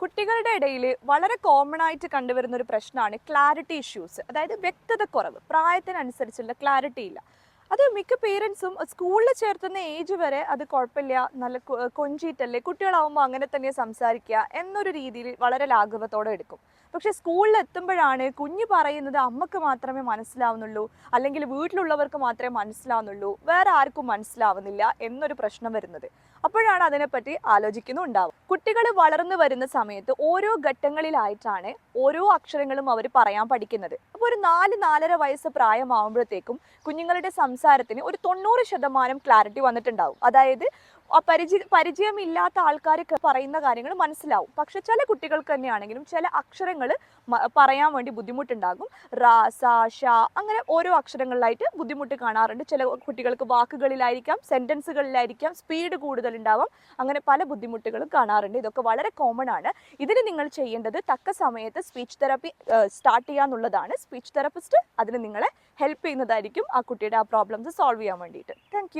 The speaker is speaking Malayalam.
കുട്ടികളുടെ ഇടയിൽ വളരെ കോമൺ ആയിട്ട് കണ്ടുവരുന്ന ഒരു പ്രശ്നമാണ് ക്ലാരിറ്റി ഇഷ്യൂസ് അതായത് വ്യക്തത കുറവ് പ്രായത്തിനനുസരിച്ചുള്ള ക്ലാരിറ്റി ഇല്ല. അത് മിക്ക പേരൻസും സ്കൂളിൽ ചേർത്തുന്ന ഏജ് വരെ അത് കുഴപ്പമില്ല. നല്ല കൊഞ്ചിട്ടല്ലേ കുട്ടികളാവുമ്പോൾ അങ്ങനെ തന്നെ സംസാരിക്കുക എന്നൊരു രീതിയിൽ വളരെ ലാഘവത്തോടെ എടുക്കും. പക്ഷെ സ്കൂളിൽ എത്തുമ്പോഴാണ് കുഞ്ഞ് പറയുന്നത് അമ്മയ്ക്ക് മാത്രമേ മനസ്സിലാവുന്നുള്ളൂ അല്ലെങ്കിൽ വീട്ടിലുള്ളവർക്ക് മാത്രമേ മനസ്സിലാവുന്നുള്ളൂ വേറെ ആർക്കും മനസ്സിലാവുന്നില്ല എന്നൊരു പ്രശ്നം വരുന്നത്. അപ്പോഴാണ് അതിനെപ്പറ്റി ആലോചിക്കുന്നുണ്ടാവും കുട്ടികൾ വളർന്നു വരുന്ന സമയത്ത് ഓരോ ഘട്ടങ്ങളിലായിട്ടാണ് ഓരോ അക്ഷരങ്ങളും അവർ പറയാൻ പഠിക്കുന്നത്. അപ്പോൾ ഒരു നാല് നാലര വയസ്സ് പ്രായമാകുമ്പോഴത്തേക്കും കുഞ്ഞുങ്ങളുടെ സംസാരത്തിന് ഒരു തൊണ്ണൂറ് ശതമാനം ക്ലാരിറ്റി വന്നിട്ടുണ്ടാവും. അതായത് പരിചയ പരിചയമില്ലാത്ത ആൾക്കാർക്ക് പറയുന്ന കാര്യങ്ങൾ മനസ്സിലാവും. പക്ഷെ ചില കുട്ടികൾക്ക് തന്നെയാണെങ്കിലും ചില അക്ഷരങ്ങൾ പറയാൻ വേണ്ടി ബുദ്ധിമുട്ടുണ്ടാകും. റാ സാ ഷ അങ്ങനെ ഓരോ അക്ഷരങ്ങളിലായിട്ട് ബുദ്ധിമുട്ട് കാണാറുണ്ട്. ചില കുട്ടികൾക്ക് വാക്കുകളിലായിരിക്കാം സെന്റൻസുകളിലായിരിക്കാം സ്പീഡ് കൂടുതൽ ഉണ്ടാവാം അങ്ങനെ പല ബുദ്ധിമുട്ടുകളും കാണാറുണ്ട്. ഇതൊക്കെ വളരെ കോമൺ ആണ്. ഇതിന് നിങ്ങൾ ചെയ്യേണ്ടത് തക്ക സമയത്ത് സ്പീച്ച് തെറാപ്പി സ്റ്റാർട്ട് ചെയ്യാന്നുള്ളതാണ് സ്പീച്ച് തെറാപ്പിസ്റ്റ് അതിന് നിങ്ങളെ ഹെൽപ്പ് ചെയ്യുന്നതായിരിക്കും ആ കുട്ടിയുടെ ആ പ്രോബ്ലംസ് സോൾവ് ചെയ്യാൻ വേണ്ടിയിട്ട്. താങ്ക്